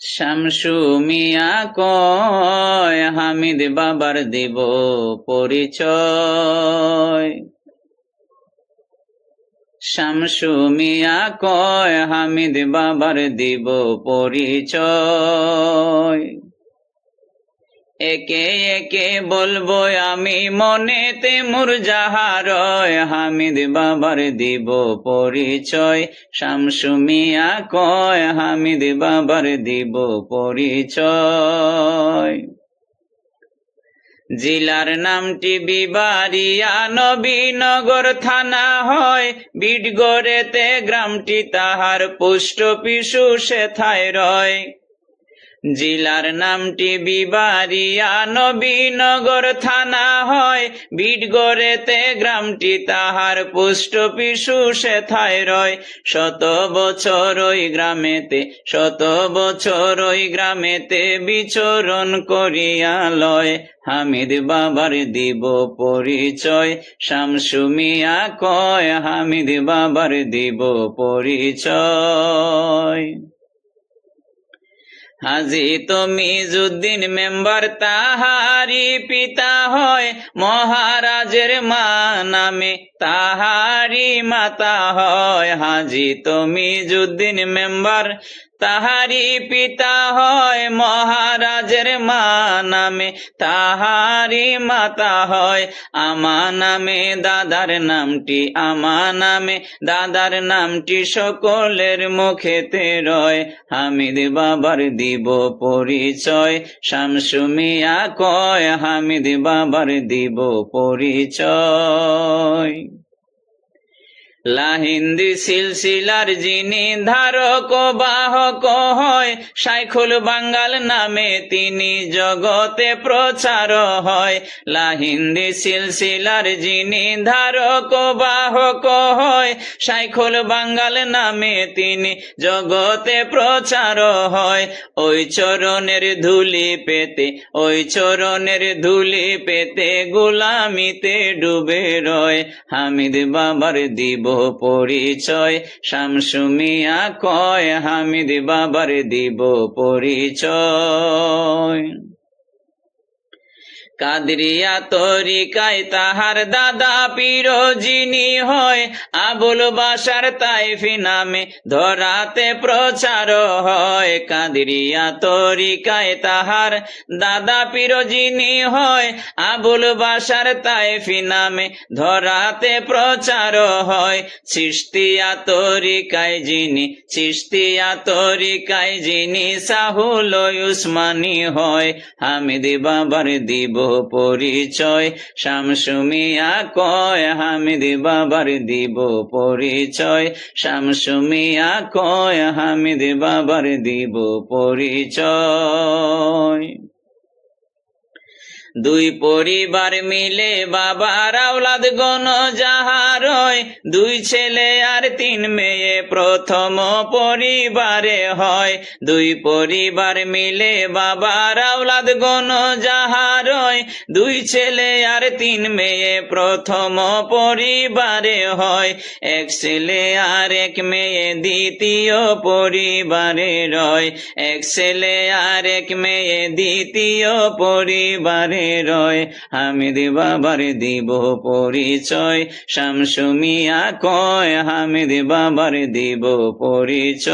শামসু মিয়া কয় হামিদ বাবার দিব পরিচয়। শামসু মিয়া কয় হামিদ বাবার দিব পরিচয়। একে একে বলব আমি মনেতে মুর যাহারয় হামিদ বাবার দিব পরিচয়। শামসু মিয়া কয়, হামিদ বাবার দিব পরিচয়। জেলার নামটি বিবারিয়া, নবীনগর থানা হয়। বিডগড়েতে গ্রামটি তাহার পুষ্ট পিসু সেথায় রয়। জেলার নামটি বিবারিয়া নবীনগর থানা হয়। বিডগড়েতে গ্রামটি তাহার পুষ্ট পিসু সেথায় রয়। শত বছর ওই গ্রামেতে, শত বছর ওই গ্রামেতে বিচরণ করিয়া লয়। হামিদ বাবার দিব পরিচয়, শামসু মিয়া কয়, হামিদ বাবার দিব পরিচয়। হাজি তমিজুদ্দিন মেম্বার তাহারি পিতা হয়, মহারাজের মা নামে তাহারি মাতা হয়। হাজি তুমি যুদ্দিন মেম্বার তাহারি পিতা হয় মহারাজের মা নামে তাহারি মাতা হয় আমা নামে। দাদার নামটি আমা নামে, দাদার নামটি সকলের মুখেতে রয়। হামিদ বাবার দিব পরিচয়, শামসু মিয়া কয়, হামিদ বাবার দিব পরিচয়। লাহিন্দি সিলসিলার যিনি ধারক বাহক হয় সাইখুল বাঙ্গাল নামে তিনি জগতে প্রচার হয়। লাহিন্দি সিলসিলার যিনি ধারক বাহক হয় সাইখুল বাঙ্গাল নামে তিনি জগতে প্রচার হয়। ওই চরণের ধুলি পেতে, ওই চরণের ধুলি পেতে গোলামিতে ডুবে রয়। হামিদ বাবার দিব পরিচয় শামসুমিয়া কয় হামিদ বাবার দিব পরিচয়। কাদরিয়া তরিকায় তাহার দাদা পীর যিনি হয়। আবুল বাসার তাইফি নামে ধরাতে প্রচার হয়। কাদরিয়া তরিকায় তাহার দাদা পীর যিনি হয়। আবুল বাসার তাইফি নামে ধরাতে প্রচার হয়। চিস্তিয়া তরিকায় যিনি চিস্তিয়া তরিকায় যিনি, সাহুল উসমানি হয়। হামিদ বাবার দিব পরিচয়। শামসুমিয়া কয় হামিদি বাবার দিব পরিচয়। শামসুমিয়া কয় হামিদি বাবার দিব পরিচয়। দুই পরিবার মিলে বাবার আওলাদ গণ যাহারয় দুই ছেলে আর তিন মেয়ে প্রথম পরিবারে হয়। দুই পরিবার মিলে বাবার আওলাদ গণ যাহারয় দুই ছেলে আর তিন মেয়ে প্রথম পরিবারে হয়। এক ছেলে আর এক মেয়ে দ্বিতীয় পরিবারে রয়। এক ছেলে আর এক মেয়ে দ্বিতীয় পরিবারে রয় হামিদ বাবার দিব পরিচয়। শামসুমিয়া কয় হামিদ বাবার দিব পরিচয়।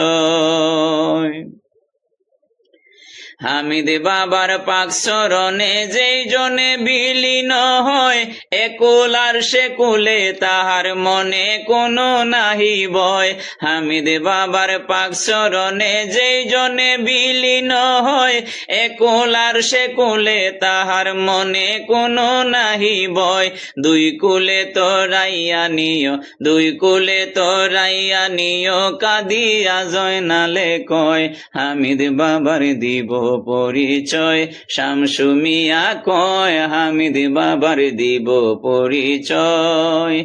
হামিদ বাবার পাক চরণে যেই জনে বিলীন হয় একুল আর সেকুলে তাহার মনে কোনো নাহি বয় হামিদ বাবার পাক চরণে যেই জনে বিলীন হয় একুল আর সেকুলে তাহার মনে কোনো নাহি বয় দুই কুলে তোরাইয়া নিও, দুই কুলে তোরাইয়া নিও, কাদিয়া জয়নালে কয়, হামিদ বাবার দিব পরিচয়। শামসু মিয়া কয়, হামিদ বাবার দিব পরিচয়।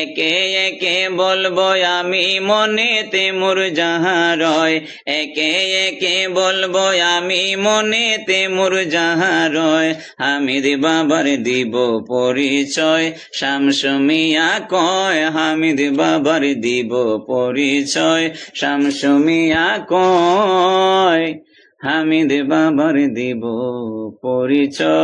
একে একে বলব আমি মনেতে মোর যাহা রয় একে একে বলব আমি মনেতে মোর যাহা রয় হামিদ বাবার দিব পরিচয়। শামসু মিয়া কয়, হামিদ বাবার দিব পরিচয়। শামসু মিয়া কয় হামিদ বাবার দিব পরিচয়।